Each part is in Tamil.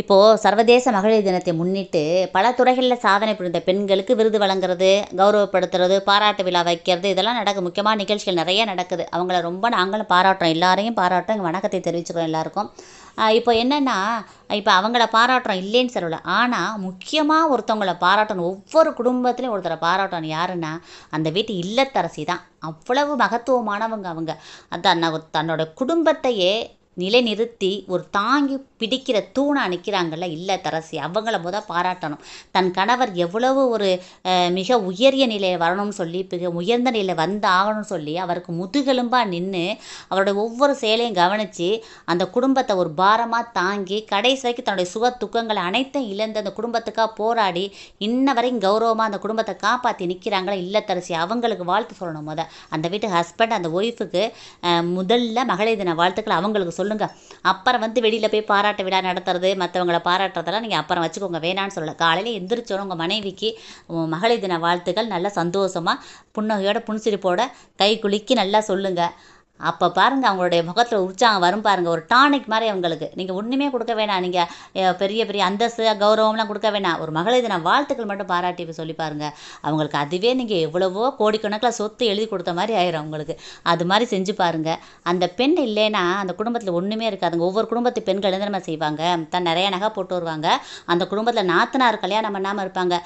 இப்போது சர்வதேச மகளிர் தினத்தை முன்னிட்டு பல துறைகளில் சாதனை புரிந்த பெண்களுக்கு விருது வழங்குறது கௌரவப்படுத்துறது பாராட்டு விழா வைக்கிறது இதெல்லாம் நடக்கு முக்கியமான நிகழ்ச்சிகள் நிறைய நடக்குது. அவங்கள ரொம்ப நாங்களும் பாராட்டுறோம். எல்லாரையும் பாராட்டுறோம் எங்கள் வணக்கத்தை தெரிவிச்சுக்கிறோம் எல்லாருக்கும். இப்போ என்னென்னா இப்போ அவங்கள பாராட்டுறோம் இல்லைன்னு சொல்லலை. ஆனால் முக்கியமாக ஒருத்தவங்கள பாராட்டணும். ஒவ்வொரு குடும்பத்துலேயும் ஒருத்தரை பாராட்டணும். யாருன்னா அந்த வீட்டு இல்லத்தரசி தான் அவ்வளவு மகத்துவமானவங்க அவங்க. அதான் நான் தன்னோட குடும்பத்தையே நிலைநிறுத்தி ஒரு தாங்கி பிடிக்கிற தூணா நிற்கிறாங்கல்ல தரசி அவங்கள முத பாராட்டணும். தன் கணவர் எவ்வளவு ஒரு மிக உயரிய நிலையில் வரணும்னு சொல்லி மிக உயர்ந்த நிலையில் வந்து ஆகணும்னு சொல்லி அவருக்கு முதுகெலும்பாக நின்று அவரோட ஒவ்வொரு செயலையும் கவனித்து அந்த குடும்பத்தை ஒரு பாரமாக தாங்கி கடைசி வரைக்கும் தன்னுடைய சுக துக்கங்களை அனைத்தையும் இழந்து அந்த குடும்பத்துக்காக போராடி இன்ன வரைக்கும் கௌரவமாக அந்த குடும்பத்தை காப்பாற்றி நிற்கிறாங்களே இல்லத்தரசி அவங்களுக்கு வாழ்த்து சொல்லணும் முத. அந்த வீட்டு ஹஸ்பண்ட் அந்த ஒய்ஃபுக்கு முதல்ல மகளிர் தின வாழ்த்துக்கள் அவங்களுக்கு சொல்லுங்கள் அப்புறம் வந்து வெளியில் போய் பாராட்ட விழா நடத்துறது மற்றவங்கள பாராட்டுறதெல்லாம் நீங்கள் அப்புறம் வச்சுக்கோங்க. வேணான்னு சொல்லலை காலையில் எந்திரிச்சோன்னு உங்கள் மனைவிக்கு மகளிர் தின வாழ்த்துக்கள். நல்லா சந்தோஷமாக புன்னகையோட புன்சிரிப்போட கை குலுக்கி நல்லா சொல்லுங்கள் அப்போ பாருங்கள் அவங்களுடைய முகத்தில் உற்சாகம் வரும் பாருங்கள் ஒரு டானிக் மாதிரி அவங்களுக்கு. நீங்கள் ஒன்றுமே கொடுக்க வேணாம். நீங்கள் பெரிய பெரிய அந்தஸ்து கௌரவம்லாம் கொடுக்க வேணாம். ஒரு மகளிர் தின வாழ்த்துக்கள் மட்டும் பாராட்டி சொல்லி பாருங்கள் அவங்களுக்கு அதுவே நீங்கள் எவ்வளவோ கோடிக்கணக்கில் சொத்து எழுதி கொடுத்த மாதிரி ஆயிரும் அவங்களுக்கு. அது மாதிரி செஞ்சு பாருங்கள் அந்த பெண் இல்லைன்னா அந்த குடும்பத்தில் ஒன்றுமே இருக்காதுங்க. ஒவ்வொரு குடும்பத்து பெண்கள் என்ன நம்ம செய்வாங்க? தான் நிறைய நகை போட்டு வருவாங்க. அந்த குடும்பத்தில் நாத்தனார் கல்யாணம் பண்ணாமல் இருப்பாங்க.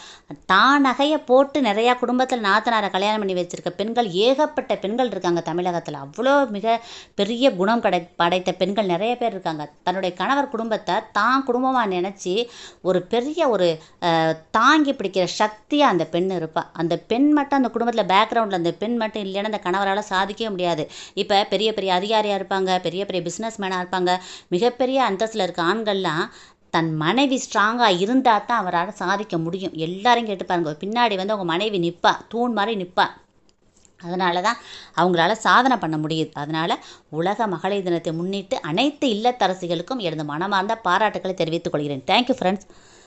தான் நகையை போட்டு நிறையா குடும்பத்தில் நாத்தனாரை கல்யாணம் பண்ணி வச்சுருக்க பெண்கள் ஏகப்பட்ட பெண்கள் இருக்காங்க தமிழகத்தில். அவ்வளோ மிக பெரிய குணம் கடை படைத்த பெண்கள் நிறைய பேர் இருக்காங்க. தன்னுடைய கணவர் குடும்பத்தை தான் குடும்பமாக நினச்சி ஒரு பெரிய ஒரு தாங்கி பிடிக்கிற சக்தியாக அந்த பெண் இருப்பாள் அந்த பெண் மட்டும் அந்த குடும்பத்தில் பேக்ரவுண்டில் அந்த பெண் மட்டும் இல்லைன்னா அந்த கணவரால் சாதிக்கவே முடியாது. இப்போ பெரிய பெரிய அதிகாரியாக இருப்பாங்க பெரிய பெரிய பிஸ்னஸ் மேனாக இருப்பாங்க. மிகப்பெரிய அந்தஸ்தில் இருக்க ஆண்கள்லாம் தன் மனைவி ஸ்ட்ராங்காக இருந்தால் தான் அவரால் சாதிக்க முடியும். எல்லாரையும் கேட்டு பாருங்க. பின்னாடி வந்து அவங்க மனைவி நிற்பா தூண் மாதிரி நிற்பா அதனால தான் அவங்களால சாதனை பண்ண முடியுது. அதனால் உலக மகளிர் தினத்தை முன்னிட்டு அனைத்து இல்லத்தரசிகளுக்கும் எனது மனமார்ந்த பாராட்டுக்களை தெரிவித்துக் கொள்கிறேன். Thank you friends